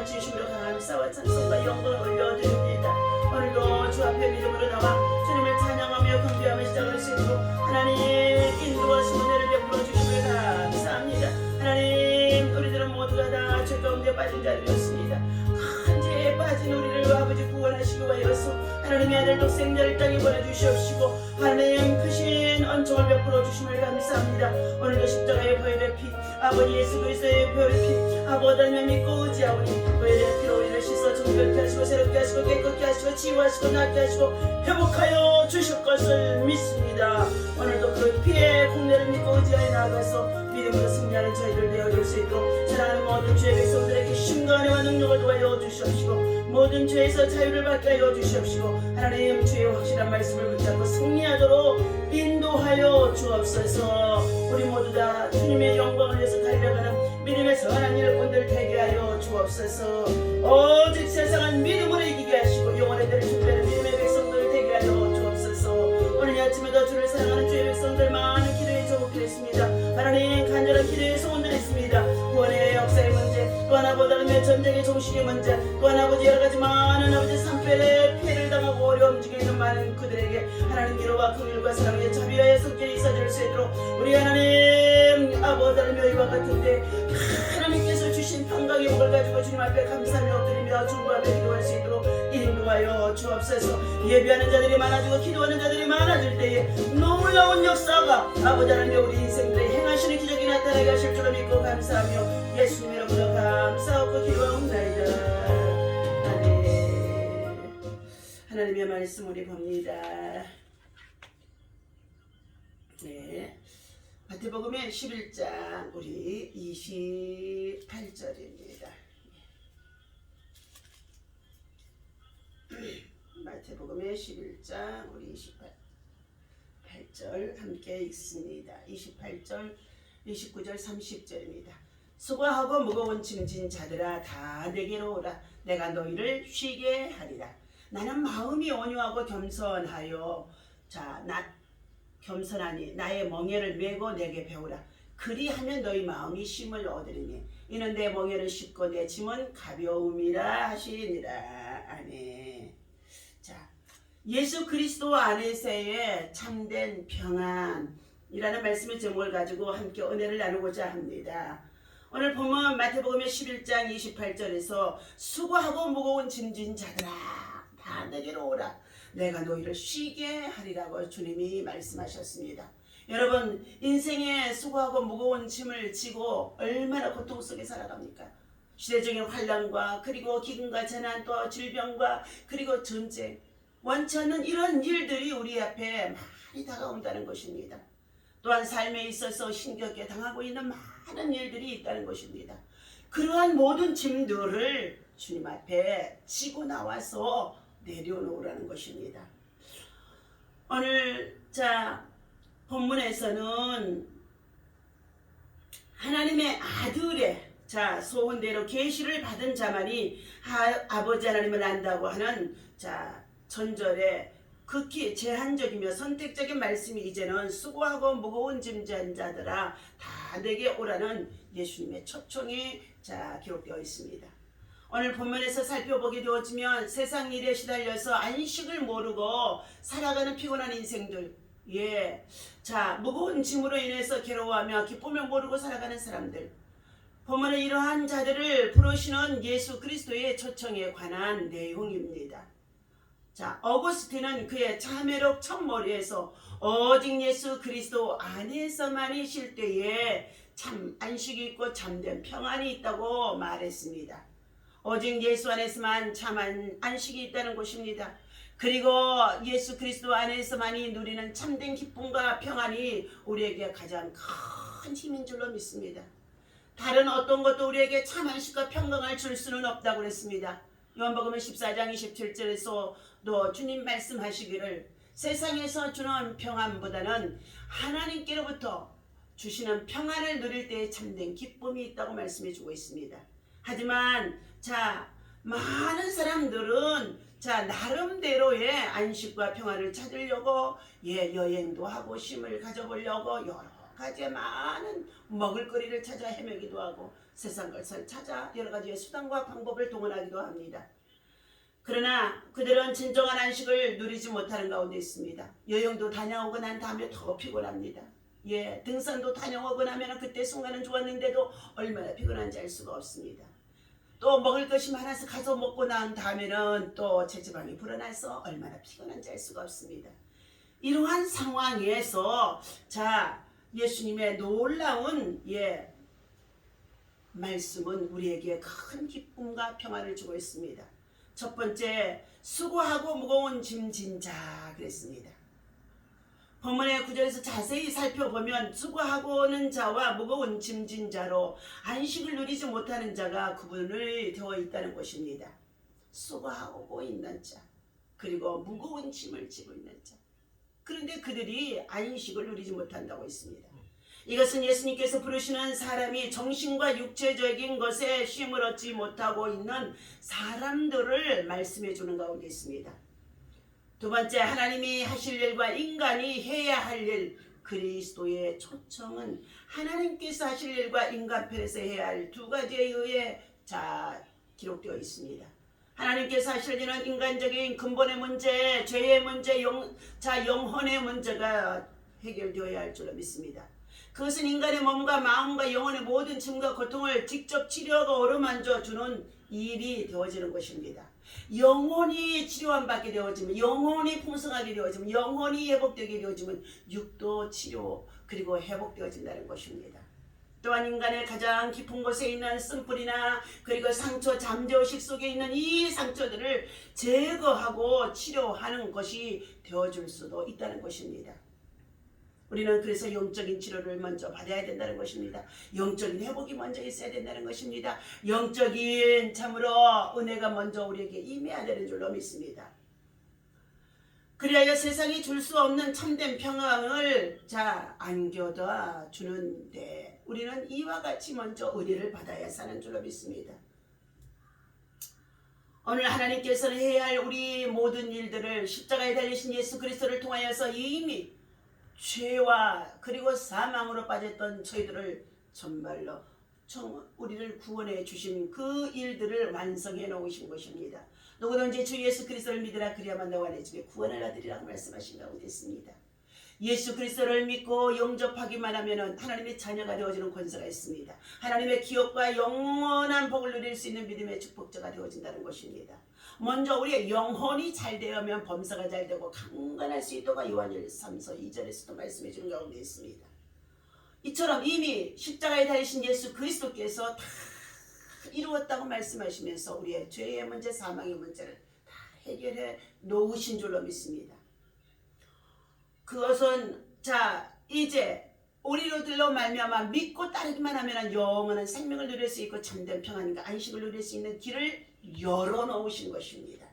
사랑을 진심으로 감사와 찬송과 영광을 올려드립니다. 오늘도 주 앞에 믿음으로 나와 주님을 찬양하며 경배하며 시작을 하시고 하나님 인도하신 은혜를 베풀어 주심을 감사합니다. 하나님 우리들은 모두가 다 죄 가운데 빠진 자들이었습니다 빠진 우리를 아버지 구원하시기 위하여서 하나님의 아들 독생 자를 땅에 보내주시옵시고 하나님 크신恩寵을 베풀어 주심을 감사합니다. 오늘도 십자가의 보혈의 피 아버지 예수 그리스도의 보혈의 피 아버지 하나님 믿고 의지하오니 보혈의 피로 우리를 씻어 정결케 하시고 새롭게 하시고 깨끗게 하시고 치유하시고 낫게 하시고 회복하여 주실 것을 믿습니다. 오늘도 그 피의 공례를 믿고 의지하여 나아가서 믿음으로 승리하는 저희들 되어줄 수 있도록 사랑하는 모든 죄의 백성들에게 은혜와 능력을 도하여 주시옵시고 모든 죄에서 자유를 받게 하여 주시옵시고 하나님 주의 확실한 말씀을 붙잡고 승리하도록 인도하여 주옵소서. 우리 모두 다 주님의 영광을 위해서 달려가는 믿음의 선한 일꾼들 되게 하여 주옵소서. 오직 세상은 믿음으로 이기게 하시고 영원의 대를 준비하는 믿음의 백성들 되게 하여 주옵소서. 오늘 이 아침에도 주를 사랑하는 주의 보다는 전쟁의 종식의 문제 또 하나 아버지 여러 가지 많은 아버지 산별의 피해를 당하고 어려움 중에 있는 많은 그들에게 하나님 위로와 긍휼과 사랑의 자비와의 성결이 있어질 수 있도록 우리 하나님 아버지 하나님 여기와 같은데 하나님께서 주신 평강의 복을 가지고 주님 앞에 감사하며 엎드리며 중보하며 기도할 수 있도록 인도하여 주옵소서. 예비하는 자들이 많아지고 기도하는 자들이 많아질 때에 놀라운 역사가 아버지 하나님 우리 인생들에 행하시는 기적이 나타나게 하실 줄을 믿고 감사하며 예수님 이름으로 감사하고 아멘 하나님의 말씀 우리 봅니다 네 마태복음의 11장 우리 28절입니다 마태복음의 11장 우리 28절 함께 읽습니다. 28절, 29절, 30절입니다. 수고하고 무거운 짐진 자들아 다 내게로 오라 내가 너희를 쉬게 하리라. 나는 마음이 온유하고 겸손하여 자 나 겸손하니 나의 멍에를 메고 내게 배우라. 그리하면 너희 마음이 쉼을 얻으리니 이는 내 멍에는 쉽고 내 짐은 가벼움이라 하시니라. 아멘. 자, 예수 그리스도 안에서의 참된 평안이라는 말씀의 제목을 가지고 함께 은혜를 나누고자 합니다. 오늘 보면 마태복음의 11장 28절에서 수고하고 무거운 짐진 자들아 다 내게로 오라 내가 너희를 쉬게 하리라고 주님이 말씀하셨습니다. 여러분 인생에 수고하고 무거운 짐을 지고 얼마나 고통 속에 살아갑니까? 시대적인 환란과 그리고 기근과 재난 또 질병과 그리고 전쟁 원치 않는 이런 일들이 우리 앞에 많이 다가온다는 것입니다. 또한 삶에 있어서 힘겹게 당하고 있는 많은 일들이 있다는 것입니다. 그러한 모든 짐들을 주님 앞에 지고 나와서 내려놓으라는 것입니다. 오늘 자 본문에서는 하나님의 아들의 자 소원대로 계시를 받은 자만이 하, 아버지 하나님을 안다고 하는 자 전절에 극히 제한적이며 선택적인 말씀이 이제는 수고하고 무거운 짐진 자들아 다 내게 오라는 예수님의 초청이 자 기록되어 있습니다. 오늘 본문에서 살펴보게 되어지면 세상 일에 시달려서 안식을 모르고 살아가는 피곤한 인생들 예. 자, 무거운 짐으로 인해서 괴로워하며 기쁨을 모르고 살아가는 사람들. 본문에 이러한 자들을 부르시는 예수 그리스도의 초청에 관한 내용입니다. 자, 어거스틴은 그의 자매록 첫머리에서 오직 예수 그리스도 안에서만이 쉴 때에 참 안식이 있고 참된 평안이 있다고 말했습니다. 오직 예수 안에서만 참 안, 안식이 있다는 것입니다. 그리고 예수 그리스도 안에서만이 누리는 참된 기쁨과 평안이 우리에게 가장 큰 힘인 줄로 믿습니다. 다른 어떤 것도 우리에게 참 안식과 평강을 줄 수는 없다고 그랬습니다. 요한복음 14장 27절에서 또 주님 말씀하시기를 세상에서 주는 평안보다는 하나님께로부터 주시는 평안을 누릴 때에 참된 기쁨이 있다고 말씀해 주고 있습니다. 하지만 자 많은 사람들은 자 나름대로의 안식과 평안을 찾으려고 예 여행도 하고 쉼을 가져보려고 여러 가지의 많은 먹을거리를 찾아 헤매기도 하고 세상 것을 찾아 여러 가지의 수단과 방법을 동원하기도 합니다. 그러나 그들은 진정한 안식을 누리지 못하는 가운데 있습니다. 여행도 다녀오고 난 다음에 더 피곤합니다. 예, 등산도 다녀오고 나면 그때 순간은 좋았는데도 얼마나 피곤한지 알 수가 없습니다. 또 먹을 것이 많아서 가서 먹고 난 다음에는 또 체지방이 불어나서 얼마나 피곤한지 알 수가 없습니다. 이러한 상황에서 자 예수님의 놀라운 예 말씀은 우리에게 큰 기쁨과 평안을 주고 있습니다. 첫 번째 수고하고 무거운 짐 진 자 그랬습니다. 본문의 구절에서 자세히 살펴보면 수고하고 는 자와 무거운 짐 진 자로 안식을 누리지 못하는 자가 구분을 되어 있다는 것입니다. 수고하고 있는 자 그리고 무거운 짐을 지고 있는 자 그런데 그들이 안식을 누리지 못한다고 했습니다. 이것은 예수님께서 부르시는 사람이 정신과 육체적인 것에 쉼을 얻지 못하고 있는 사람들을 말씀해 주는 가운데 있습니다. 두 번째 하나님이 하실 일과 인간이 해야 할 일 그리스도의 초청은 하나님께서 하실 일과 인간 편에서 해야 할 두 가지에 의해 자 기록되어 있습니다. 하나님께서 일은 인간적인 근본의 문제, 죄의 문제, 영, 자 영혼의 문제가 해결되어야 할 줄로 믿습니다. 그것은 인간의 몸과 마음과 영혼의 모든 짐과 고통을 직접 치료하고 어루만져 주는 일이 되어지는 것입니다. 영혼이 치료함 받게 되어지면 영혼이 풍성하게 되어지면 영혼이 회복되게 되어지면 육도 치료 그리고 회복되어진다는 것입니다. 또한 인간의 가장 깊은 곳에 있는 쓴뿌리나 그리고 상처 잠재의식 속에 있는 이 상처들을 제거하고 치료하는 것이 되어줄 수도 있다는 것입니다. 우리는 그래서 영적인 치료를 먼저 받아야 된다는 것입니다. 영적인 회복이 먼저 있어야 된다는 것입니다. 영적인 참으로 은혜가 먼저 우리에게 임해야 되는 줄로 믿습니다. 그리하여 세상이 줄 수 없는 참된 평안을 자 안겨다 주는데 우리는 이와 같이 먼저 은혜를 받아야 사는 줄로 믿습니다. 오늘 하나님께서는 해야 할 우리 모든 일들을 십자가에 달리신 예수 그리스도를 통하여서 이미 죄와 그리고 사망으로 빠졌던 저희들을 정말로 정, 우리를 구원해 주신 그 일들을 완성해 놓으신 것입니다. 누구든지 주 예수 그리스도를 믿으라 그리야만 너와 내 집에 구원을 얻으리라고 말씀하신 가운데 있습니다. 예수 그리스도를 믿고 영접하기만 하면 하나님의 자녀가 되어지는 권세가 있습니다. 하나님의 기업과 영원한 복을 누릴 수 있는 믿음의 축복자가 되어진다는 것입니다. 먼저 우리의 영혼이 잘 되면 범사가 잘 되고 강건할 수 있도가 요한일 3서 2절에서도 말씀해 주는 가운데 있습니다. 이처럼 이미 십자가에 달리신 예수 그리스도께서 다 이루었다고 말씀하시면서 우리의 죄의 문제, 사망의 문제를 다 해결해 놓으신 줄로 믿습니다. 그것은 자 이제 우리로들로 말미암아 믿고 따르기만 하면 영원한 생명을 누릴 수 있고 참된 평안과 안식을 누릴 수 있는 길을 열어놓으신 것입니다.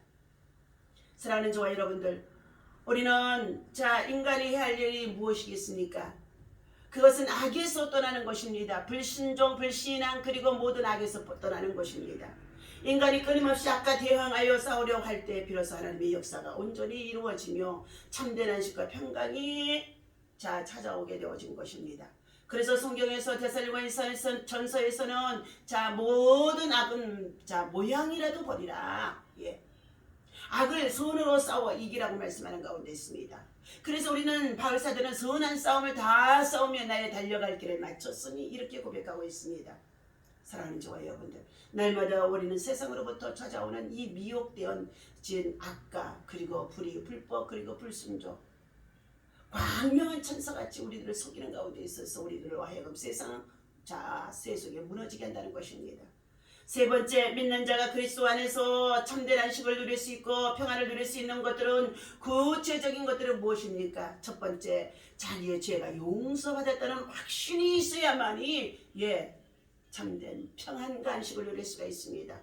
사랑하는 저와 여러분들, 우리는 자 인간이 할 일이 무엇이겠습니까? 그것은 악에서 떠나는 것입니다. 불신종, 불신앙 그리고 모든 악에서 떠나는 것입니다. 인간이 끊임없이 악과 대항하여 싸우려고 할때 비로소 하나님의 역사가 온전히 이루어지며 참된 안식과 평강이 자 찾아오게 되어진 것입니다. 그래서 성경에서 데살리가서 전서에서는 자 모든 악은 자 모양이라도 버리라. 예. 악을 선으로 싸워 이기라고 말씀하는 가운데 있습니다. 그래서 우리는 바울사들은 선한 싸움을 다 싸우며 나의 달려갈 길을 마쳤으니 이렇게 고백하고 있습니다. 사랑하는 저와 여러분들 날마다 우리는 세상으로부터 찾아오는 이 미혹되어 진 악과 그리고 불의 불법 그리고 불순종 광명한 천사같이 우리들을 속이는 가운데 있어서 우리들을 하여금 세상 자 세 속에 무너지게 한다는 것입니다. 세 번째 믿는 자가 그리스도 안에서 참된 안식을 누릴 수 있고 평안을 누릴 수 있는 것들은 구체적인 것들은 무엇입니까? 첫 번째 자기의 죄가 용서받았다는 확신이 있어야만이 예 참된 평안과 안식을 누릴 수가 있습니다.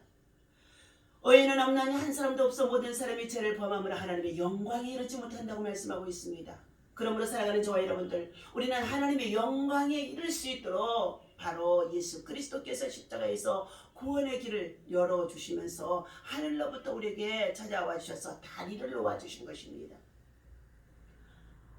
의인은 없나니 한 사람도 없어 모든 사람이 죄를 범함으로 하나님의 영광에 이르지 못한다고 말씀하고 있습니다. 그러므로 살아가는 저와 여러분들 우리는 하나님의 영광에 이를 수 있도록 바로 예수 그리스도께서 십자가에서 구원의 길을 열어주시면서 하늘로부터 우리에게 찾아와 주셔서 다리를 놓아주신 것입니다.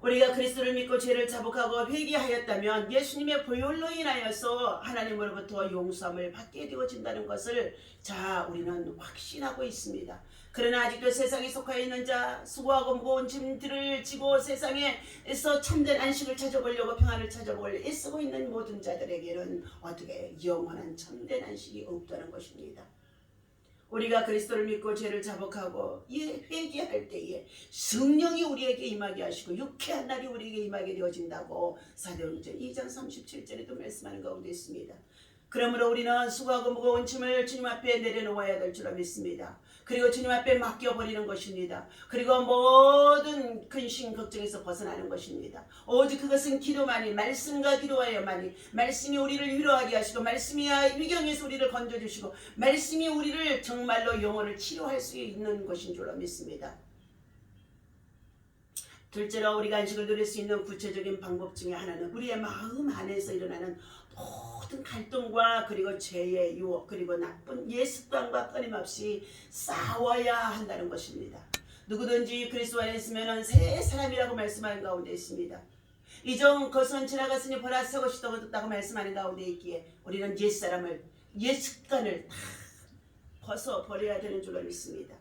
우리가 그리스도를 믿고 죄를 자복하고 회개하였다면 예수님의 보혈로 인하여서 하나님으로부터 용서함을 받게 되어진다는 것을 자 우리는 확신하고 있습니다. 그러나 아직도 세상에 속하여 있는 자 수고하고 무거운 짐들을 지고 세상에서 참된 안식을 찾아보려고 평안을 찾아보려 애쓰고 있는 모든 자들에게는 어떻게 영원한 참된 안식이 없다는 것입니다. 우리가 그리스도를 믿고 죄를 자복하고 예, 회개할 때에 성령이 우리에게 임하게 하시고 유쾌한 날이 우리에게 임하게 되어진다고 사도행전 2장 37절에도 말씀하는 가운데 있습니다. 그러므로 우리는 수고하고 무거운 짐을 주님 앞에 내려놓아야 될줄 믿습니다. 그리고 주님 앞에 맡겨버리는 것입니다. 그리고 모든 근심 걱정에서 벗어나는 것입니다. 오직 그것은 기도만이 말씀과 기도하여만이 말씀이 우리를 위로하게 하시고 말씀이 위경에서 우리를 건져주시고 말씀이 우리를 정말로 영혼을 치료할 수 있는 것인 줄로 믿습니다. 둘째로 우리가 안식을 누릴 수 있는 구체적인 방법 중에 하나는 우리의 마음 안에서 일어나는 모든 갈등과 그리고 죄의 유혹 그리고 나쁜 예습관과 끊임없이 싸워야 한다는 것입니다. 누구든지 그리스도 안에 있으면 새 사람이라고 말씀하는 가운데 있습니다. 이전 것은 지나갔으니 보라 새 것이 더 얻었다고 말씀하는 가운데 있기에 우리는 옛 사람을 옛 습관을 다 벗어 버려야 되는 줄로 믿습니다.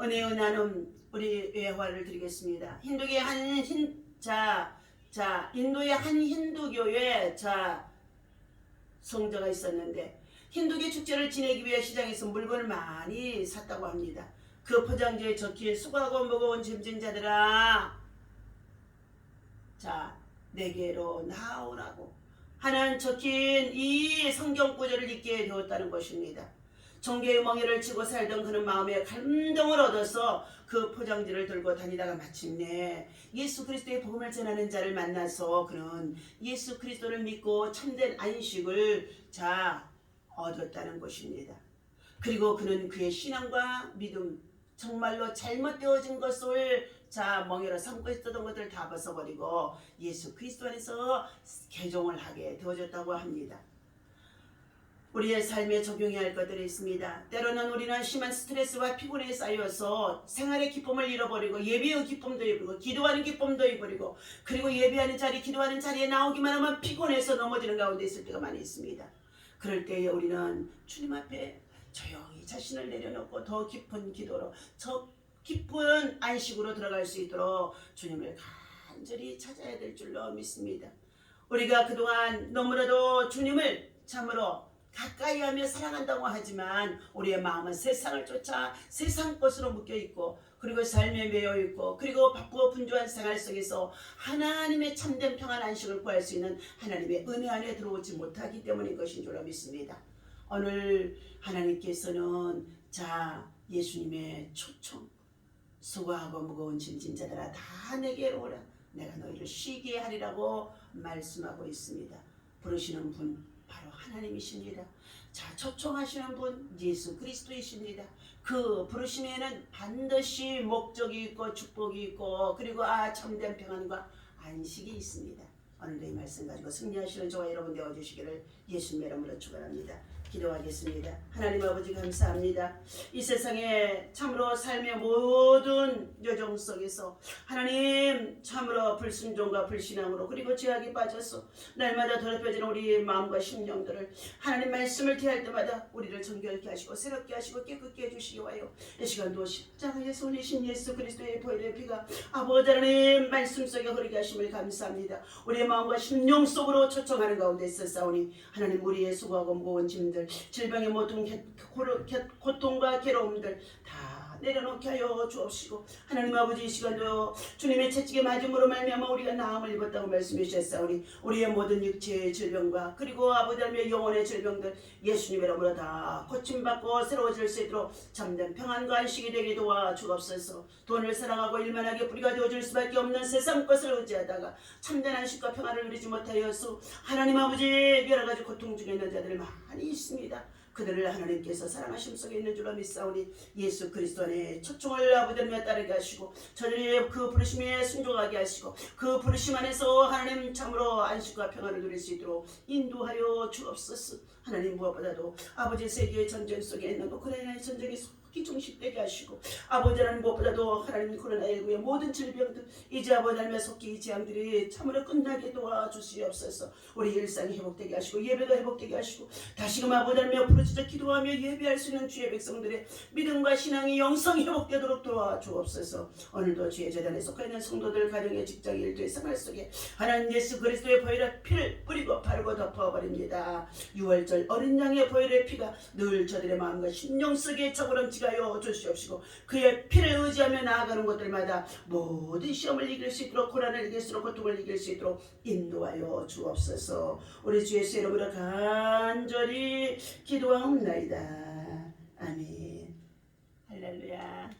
은혜의 나눔 우리 예화를 드리겠습니다. 힌두교의 한힌자 자, 인도의 한 힌두교회 자 성자가 있었는데 힌두교 축제를 지내기 위해 시장에서 물건을 많이 샀다고 합니다. 그 포장지에 적힌 수고하고 무거운 짐진자들아 자 내게로 나오라고 하는 적힌 이 성경 구절을 읽게 되었다는 것입니다. 종교의 멍에를 치고 살던 그는 마음에 감동을 얻어서 그 포장지를 들고 다니다가 마침내 예수 그리스도의 복음을 전하는 자를 만나서 그는 예수 그리스도를 믿고 참된 안식을 자 얻었다는 것입니다. 그리고 그는 그의 신앙과 믿음 정말로 잘못되어진 것을 자 멍에로 삼고 있었던 것들을 다 벗어버리고 예수 그리스도 안에서 개종을 하게 되어졌다고 합니다. 우리의 삶에 적용해야 할 것들이 있습니다. 때로는 우리는 심한 스트레스와 피곤에 쌓여서 생활의 기쁨을 잃어버리고 예배의 기쁨도 잃어버리고 기도하는 기쁨도 잃어버리고 그리고 예배하는 자리, 기도하는 자리에 나오기만 하면 피곤해서 넘어지는 가운데 있을 때가 많이 있습니다. 그럴 때에 우리는 주님 앞에 조용히 자신을 내려놓고 더 깊은 기도로 저 깊은 안식으로 들어갈 수 있도록 주님을 간절히 찾아야 될 줄로 믿습니다. 우리가 그동안 너무나도 주님을 참으로 가까이 하며 사랑한다고 하지만 우리의 마음은 세상을 쫓아 세상 것으로 묶여 있고 그리고 삶에 매여 있고 그리고 바쁘고 분주한 생활 속에서 하나님의 참된 평안 안식을 구할 수 있는 하나님의 은혜 안에 들어오지 못하기 때문인 것인 줄로 믿습니다. 오늘 하나님께서는 자 예수님의 초청 수고하고 무거운 짐진 자들아 다 내게로 오라 내가 너희를 쉬게 하리라고 말씀하고 있습니다. 부르시는 분 하나님이십니다. 자, 초청하시는 분 예수 그리스도이십니다. 그 부르심에는 반드시 목적이 있고 축복이 있고 그리고 아 참된 평안과 안식이 있습니다. 오늘도 이 말씀 가지고 승리하시는 저와 여러분 되어 주시기를 예수님 이름으로 축원합니다. 기도하겠습니다. 하나님 아버지 감사합니다. 이 세상에 참으로 삶의 모든 여정 속에서 하나님 참으로 불순종과 불신앙으로 그리고 죄악에 빠져서 날마다 더럽혀지는 우리 마음과 심령들을 하나님 말씀을 대할 때마다 우리를 정결케 하시고 새롭게 하시고 깨끗게 해주시기 와요. 이 시간도 십자가의 손이신 예수 그리스도의 보혈의 피가 아버지 하나님 말씀 속에 흐르게 하심을 감사합니다. 우리의 마음과 심령 속으로 초청하는 가운데 있었사오니 하나님 우리의 수고하고 무거운 짐들 질병의 모든 고통과 괴로움들 다 내려놓게 하여 주옵시고. 하나님 아버지 이 시간도 주님의 채찍에 맞음으로 말미암아 우리가 나음을 입었다고 말씀해 주셨사오니 우리의 모든 육체의 질병과 그리고 아버지 하나님의 영혼의 질병들 예수님 이름으로 다 고침받고 새로워질 수 있도록 참된 평안과 안식이 되게 도와 주옵소서. 돈을 사랑하고 일만하게 뿌리가 되어줄 수밖에 없는 세상 것을 의지하다가 참된 안식과 평안을 누리지 못하여서 하나님 아버지 여러 가지 고통 중에 있는 자들 많이 있습니다. 그들을 하나님께서 사랑하심 속에 있는 줄로 믿사오니 예수 그리스도 안에 초청을 아버지며 따르게 하시고 저들의 그 부르심에 순종하게 하시고 그 부르심 안에서 하나님 참으로 안식과 평안을 누릴 수 있도록 인도하여 주옵소서. 하나님 무엇보다도 아버지 세계의 전쟁 속에 있는 우크라이나의 전쟁이 기중식되게 하시고 아버지 하나님 무엇보다도 하나님 코로나19의 모든 질병들 이제 아버지 하나님의 속기 이 재앙들이 참으로 끝나게 도와주시옵소서. 우리 일상이 회복되게 하시고 예배가 회복되게 하시고 다시금 아버지 하나님 부르짖어 기도하며 예배할 수 있는 주의 백성들의 믿음과 신앙이 영성이 회복되도록 도와주옵소서. 오늘도 주의 재단에 속해 있는 성도들 가정의 직장 일터의 생활 속에 하나님 예수 그리스도의 보혈의 피를 뿌리고 바르고 덮어버립니다. 6월절 어린 양의 보혈의 피가 늘 저들의 마음과 심령 속에 저그럼지가 주시하여 주시옵시고 그의 피를 의지하며 나아가는 것들마다 모든 시험을 이길 수 있도록 고난을 이길 수 있도록 고통을 이길 수 있도록 인도하여 주옵소서. 우리 주 예수 이름으로 간절히 기도하옵나이다. 아멘. 할렐루야.